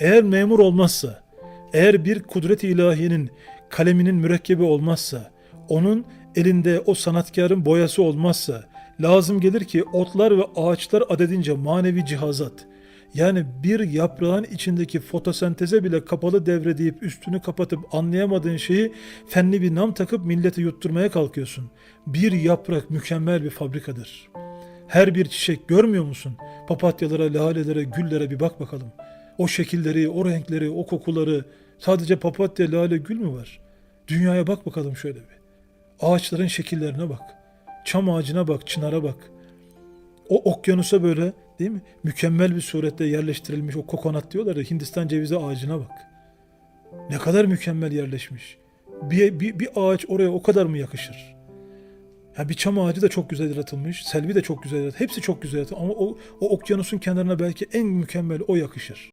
Eğer memur olmazsa, eğer bir kudret-i ilahiyenin kaleminin mürekkebi olmazsa, onun elinde o sanatkarın boyası olmazsa, lazım gelir ki otlar ve ağaçlar adedince manevi cihazat, yani bir yaprağın içindeki fotosenteze bile kapalı devre deyip üstünü kapatıp anlayamadığın şeyi fenli bir nam takıp millete yutturmaya kalkıyorsun. Bir yaprak mükemmel bir fabrikadır. Her bir çiçek görmüyor musun? Papatyalara, lalelere, güllere bir bak bakalım. O şekilleri, o renkleri, o kokuları sadece papatya, lale, gül mü var? Dünyaya bak bakalım şöyle bir. Ağaçların şekillerine bak. Çam ağacına bak, çınara bak. O okyanusa böyle değil mi? Mükemmel bir surette yerleştirilmiş o kokonat diyorlar ya Hindistan cevizi ağacına bak. Ne kadar mükemmel yerleşmiş. Bir, bir, bir ağaç oraya o kadar mı yakışır? Ya bir çam ağacı da çok güzel yaratılmış. Selvi de çok güzel yaratılmış. Hepsi çok güzel yaratılmış. Ama o, o okyanusun kenarına belki en mükemmel o yakışır.